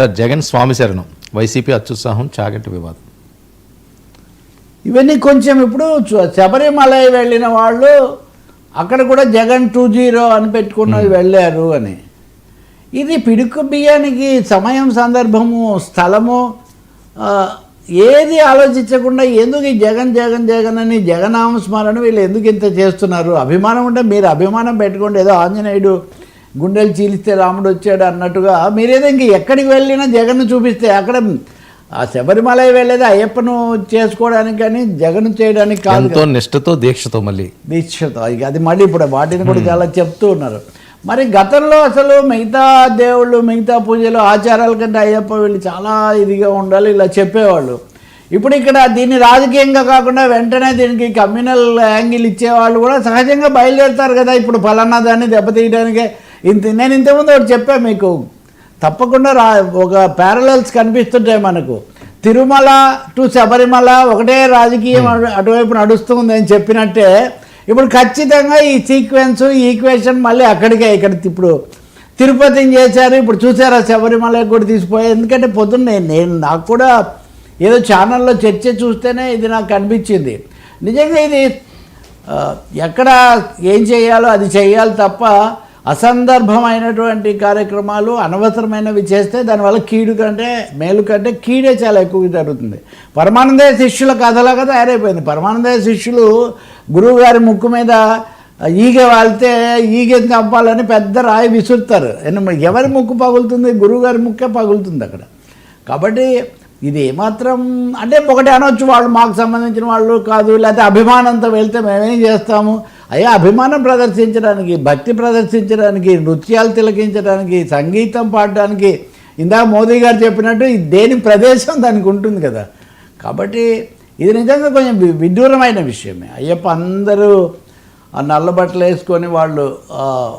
Sir Jagan స్వామి శరణం YCP అత్యుత్సాహం చాగంటి వివాదం. ఇవన్నీ కొంచెం ఇప్పుడు శబరిమల వెళ్ళిన వాళ్ళు అక్కడ కూడా జగన్ టూ జీరో అని పెట్టుకున్నది వెళ్ళారు అని. ఇది పిడుకు బియ్యానికి సమయం సందర్భము స్థలము ఏది ఆలోచించకుండా ఎందుకు ఈ జగన్ జగన్ జగన్ అని జగనామ స్మరణ వీళ్ళు ఎందుకు ఇంత చేస్తున్నారు? అభిమానం ఉంటే మీరు అభిమానం పెట్టుకోండి ఏదో ఆంజనేయుడు గుండెలు చీలిస్తే రాముడు వచ్చాడు అన్నట్టుగా మీరేదో ఇంక ఎక్కడికి వెళ్ళినా జగన్ను చూపిస్తే అక్కడ ఆ శబరిమల వెళ్ళేది అయ్యప్పను చేసుకోవడానికి కానీ జగన్ చేయడానికి కాదు ఎంతో నిష్ఠతో దీక్షతో మళ్ళీ. దీక్షతో. ఇక అది మళ్ళీ ఇప్పుడు వాటిని కూడా చాలా చెప్తూ ఉన్నారు. మరి గతంలో అసలు మిగతా దేవుళ్ళు మిగతా పూజలు ఆచారాల కంటే అయ్యప్ప వీళ్ళు చాలా ఇదిగా ఉండాలి ఇలా చెప్పేవాళ్ళు. ఇప్పుడు ఇక్కడ దీన్ని రాజకీయంగా కాకుండా వెంటనే దీనికి కమ్యూనల్ యాంగిల్ ఇచ్చేవాళ్ళు కూడా సహజంగా బయలుదేరుతారు కదా. ఇప్పుడు ఫలానా దాన్ని దెబ్బతీయడానికే ఇంత నేను ఇంతకుముందు ఒకటి చెప్పాను మీకు. తప్పకుండా రా ఒక ప్యారలల్స్ కనిపిస్తుంటాయి మనకు. తిరుమల టు శబరిమల ఒకటే రాజకీయం అటు- అటువైపు నడుస్తుంది అని చెప్పినట్టే ఇప్పుడు ఖచ్చితంగా ఈ సీక్వెన్స్ ఈ ఈక్వేషన్ మళ్ళీ అక్కడికే ఇక్కడ ఇప్పుడు తిరుపతిని చేశారు ఇప్పుడు చూసారా శబరిమల కూడా తీసిపోయారు ఎందుకంటే పొద్దున్న నేను నాకు కూడా ఏదో ఛానల్లో చర్చ చూస్తేనే ఇది నాకు కనిపించింది. నిజంగా ఇది ఎక్కడ ఏం చేయాలో అది చేయాలి తప్ప అసందర్భమైనటువంటి కార్యక్రమాలు అనవసరమైనవి చేస్తే దానివల్ల కీడు కంటే మేలు కంటే కీడే చాలా ఎక్కువ జరుగుతుంది. పరమానందయ శిష్యుల కథలాగా తయారైపోయింది. పరమానందయ శిష్యులు గురువుగారి ముక్కు మీద ఈగ వాళ్తే ఈగని చంపాలని పెద్ద రాయి విసురుతారు. ఎవరి ముక్కు పగులుతుంది? గురువుగారి ముక్కే పగులుతుంది అక్కడ. కాబట్టి ఇది ఏమాత్రం అంటే ఒకటి అనొచ్చు వాళ్ళు మాకు సంబంధించిన వాళ్ళు కాదు లేకపోతే అభిమానంతో వెళ్తే మేమేం చేస్తాము? అయ్యా అభిమానం ప్రదర్శించడానికి భక్తి ప్రదర్శించడానికి నృత్యాలు తిలకించడానికి సంగీతం పాడడానికి ఇందాక మోదీ గారు చెప్పినట్టు దేని ప్రదేశం దానికి ఉంటుంది కదా. కాబట్టి ఇది నిజంగా కొంచెం వి- విడ్డూరమైన విషయమే. అయ్యప్ప అందరూ ఆ నల్ల బట్టలు వేసుకొని వాళ్ళు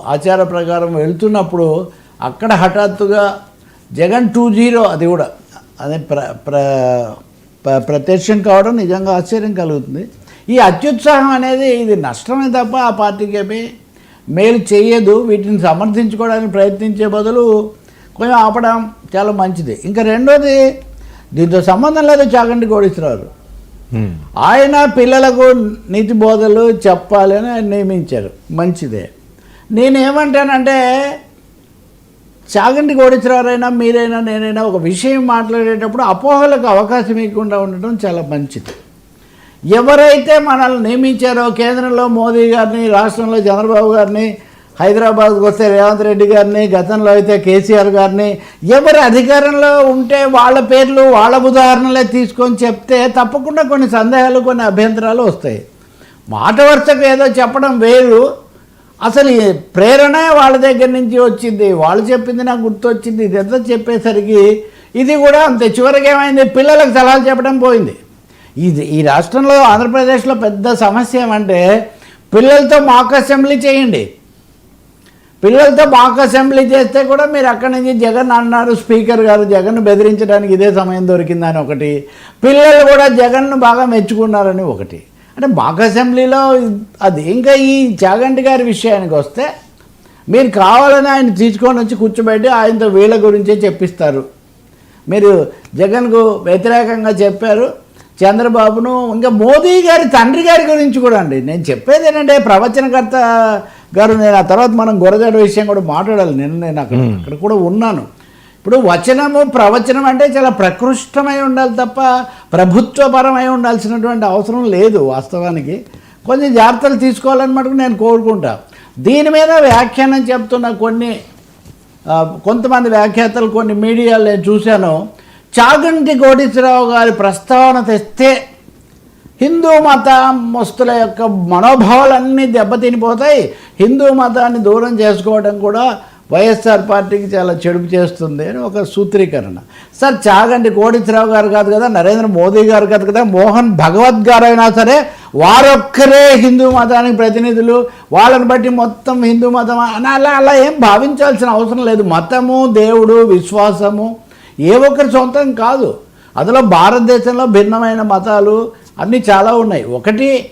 ఆచార ప్రకారం వెళ్తున్నప్పుడు అక్కడ హఠాత్తుగా జగన్ టూ జీరో అది కూడా అదే ప్ర ప్ర ప్ర- ప్రత్యక్షం కావడం నిజంగా ఆశ్చర్యం కలుగుతుంది. ఈ అత్యుత్సాహం అనేది ఇది నష్టమే తప్ప ఆ పార్టీకి ఏమీ మేలు చేయదు. వీటిని సమర్థించుకోవడానికి ప్రయత్నించే బదులు కొంచెం ఆపడం చాలా మంచిది. ఇంకా రెండోది దీంతో సంబంధం లేదు చాగంటి కోడిస్తున్నారు. ఆయన పిల్లలకు నీతి బోధలు చెప్పాలి అని నియమించారు. మంచిదే. నేనేమంటానంటే చాగంటి కోడిచరారైనా మీరైనా నేనైనా ఒక విషయం మాట్లాడేటప్పుడు అపోహలకు అవకాశం ఇవ్వకుండా ఉండటం చాలా మంచిది. ఎవరైతే మనల్ని నియమించారో కేంద్రంలో మోదీ గారిని రాష్ట్రంలో చంద్రబాబు గారిని హైదరాబాద్కి వస్తే రేవంత్ రెడ్డి గారిని గతంలో అయితే కేసీఆర్ గారిని ఎవరు అధికారంలో ఉంటే వాళ్ళ పేర్లు వాళ్ళ ఉదాహరణలే తీసుకొని చెప్తే తప్పకుండా కొన్ని సందేహాలు కొన్ని అభ్యంతరాలు వస్తాయి. మాట వరుసకు ఏదో చెప్పడం వేరు. అసలు ఈ ప్రేరణ వాళ్ళ దగ్గర నుంచి వచ్చింది. వాళ్ళు చెప్పింది నాకు గుర్తొచ్చింది. ఇదంతా చెప్పేసరికి ఇది కూడా అంతే. చివరికి ఏమైంది? పిల్లలకు సలహాలు చెప్పడం పోయింది. ఇది ఈ రాష్ట్రంలో ఆంధ్రప్రదేశ్లో పెద్ద సమస్య ఏమంటే పిల్లలతో మాక్ అసెంబ్లీ చేయండి. పిల్లలతో మాక్ అసెంబ్లీ చేస్తే కూడా మీరు అక్కడి నుంచి జగన్ అన్నారు స్పీకర్ గారు జగన్ బెదిరించడానికి ఇదే సమయం దొరికిందని ఒకటి పిల్లలు కూడా జగన్ను బాగా మెచ్చుకున్నారని ఒకటి. అంటే మాక్ అసెంబ్లీలో అది ఇంకా ఈ చాగంటి గారి విషయానికి వస్తే మీరు కావాలని ఆయన తీసుకొని వచ్చి కూర్చోబెట్టి ఆయనతో వీళ్ళ గురించే చెప్పిస్తారు. మీరు జగన్కు వ్యతిరేకంగా చెప్పారు చంద్రబాబును ఇంకా మోదీ గారి తండ్రి గారి గురించి కూడా అండి. నేను చెప్పేది ఏంటంటే ప్రవచనకర్త గారు నేను ఆ తర్వాత మనం గొరజాడ విషయం కూడా మాట్లాడాలి. నేను నేను అక్కడ అక్కడ కూడా ఉన్నాను. ఇప్పుడు వచనము ప్రవచనం అంటే చాలా ప్రకృష్టమై ఉండాలి తప్ప ప్రభుత్వపరమై ఉండాల్సినటువంటి అవసరం లేదు వాస్తవానికి. కొంచెం జాగ్రత్తలు తీసుకోవాలని మటుకు నేను కోరుకుంటా. దీని మీద వ్యాఖ్యానం చెప్తున్న కొన్ని కొంతమంది వ్యాఖ్యాతలు కొన్ని మీడియాలో నేను చూశాను. చాగంటి కోటేశ్వరరావు గారి ప్రస్తావన తెస్తే హిందూ మత మస్తుల యొక్క మనోభావాలన్నీ దెబ్బతినిపోతాయి. హిందూ మతాన్ని దూరం చేసుకోవడం కూడా వైఎస్ఆర్ పార్టీకి చాలా చెడుపు చేస్తుంది అని ఒక సూత్రీకరణ. సార్ చాగంటి కోటేశ్వరరావు గారు కాదు కదా నరేంద్ర మోదీ గారు కాదు కదా మోహన్ భగవత్ గారు అయినా సరే వారొక్కరే హిందూ మతానికి ప్రతినిధులు. వాళ్ళని బట్టి మొత్తం హిందూ మతం. అలా అలా ఏం భావించాల్సిన అవసరం లేదు. మతము దేవుడు విశ్వాసము ఏ ఒక్కరి సొంతం కాదు. అందులో భారతదేశంలో భిన్నమైన మతాలు అన్నీ చాలా ఉన్నాయి. ఒకటి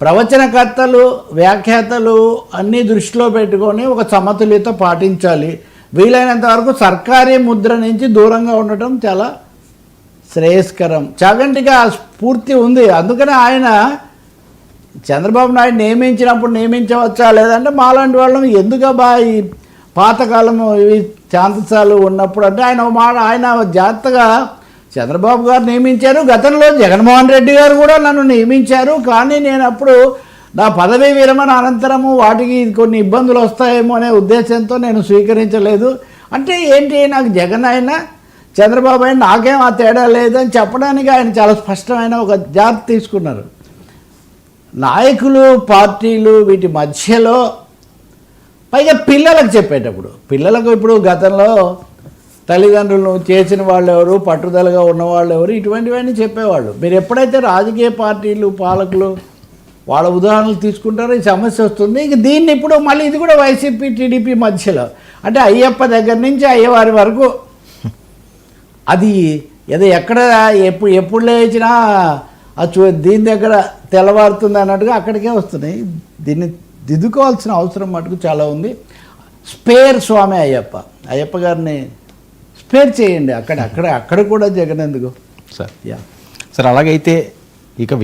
ప్రవచనకర్తలు వ్యాఖ్యాతలు అన్నీ దృష్టిలో పెట్టుకొని ఒక సమతుల్యత పాటించాలి. వీలైనంత వరకు సర్కారీ ముద్ర నుంచి దూరంగా ఉండటం చాలా శ్రేయస్కరం. చాగంటికి ఆ స్ఫూర్తి ఉంది. అందుకనే ఆయన చంద్రబాబు నాయుడు నియమించినప్పుడు నియమించవచ్చా లేదంటే మాలాంటి వాళ్ళం ఎందుకబ్బా ఈ పాతకాలము ఇవి చాంతసాలు ఉన్నప్పుడు అంటే ఆయన మాట ఆయన జాగ్రత్తగా చంద్రబాబు గారు నియమించారు. గతంలో జగన్మోహన్ రెడ్డి గారు కూడా నన్ను నియమించారు. కానీ నేను అప్పుడు నా పదవీ విరమణ అనంతరము వాటికి కొన్ని ఇబ్బందులు వస్తాయేమో అనే ఉద్దేశంతో నేను స్వీకరించలేదు. అంటే ఏంటి నాకు జగన్ అయినా చంద్రబాబు అయినా నాకేం ఆ తేడా లేదని చెప్పడానికి ఆయన చాలా స్పష్టమైన ఒక జాగ్రత్త తీసుకున్నారు. నాయకులు పార్టీలు వీటి మధ్యలో పైగా పిల్లలకు చెప్పేటప్పుడు పిల్లలకు ఇప్పుడు గతంలో తల్లిదండ్రులను చేసిన వాళ్ళు ఎవరు పట్టుదలగా ఉన్నవాళ్ళు ఎవరు ఇటువంటివన్నీ చెప్పేవాళ్ళు. మీరు ఎప్పుడైతే రాజకీయ పార్టీలు పాలకులు వాళ్ళ ఉదాహరణలు తీసుకుంటారో ఈ సమస్య వస్తుంది. ఇక దీన్ని ఇప్పుడు మళ్ళీ ఇది కూడా వైసీపీ టీడీపీ మధ్యలో. అంటే అయ్యప్ప దగ్గర నుంచి అయ్యవారి వరకు అది ఏదో ఎక్కడ ఎప్పుడు ఎప్పుడు లేచినా చూ దీని దగ్గర తెల్లవారుతుంది అన్నట్టుగా అక్కడికే వస్తున్నాయి. దీన్ని దిద్దుకోవాల్సిన అవసరం మటుకు చాలా ఉంది. స్పేర్ స్వామి అయ్యప్ప. అయ్యప్ప గారిని స్పేర్ చేయండి. అక్కడ అక్కడ అక్కడ కూడా జగన్ ఎందుకు? సార్. యా. సార్ అలాగైతే ఇక విషయం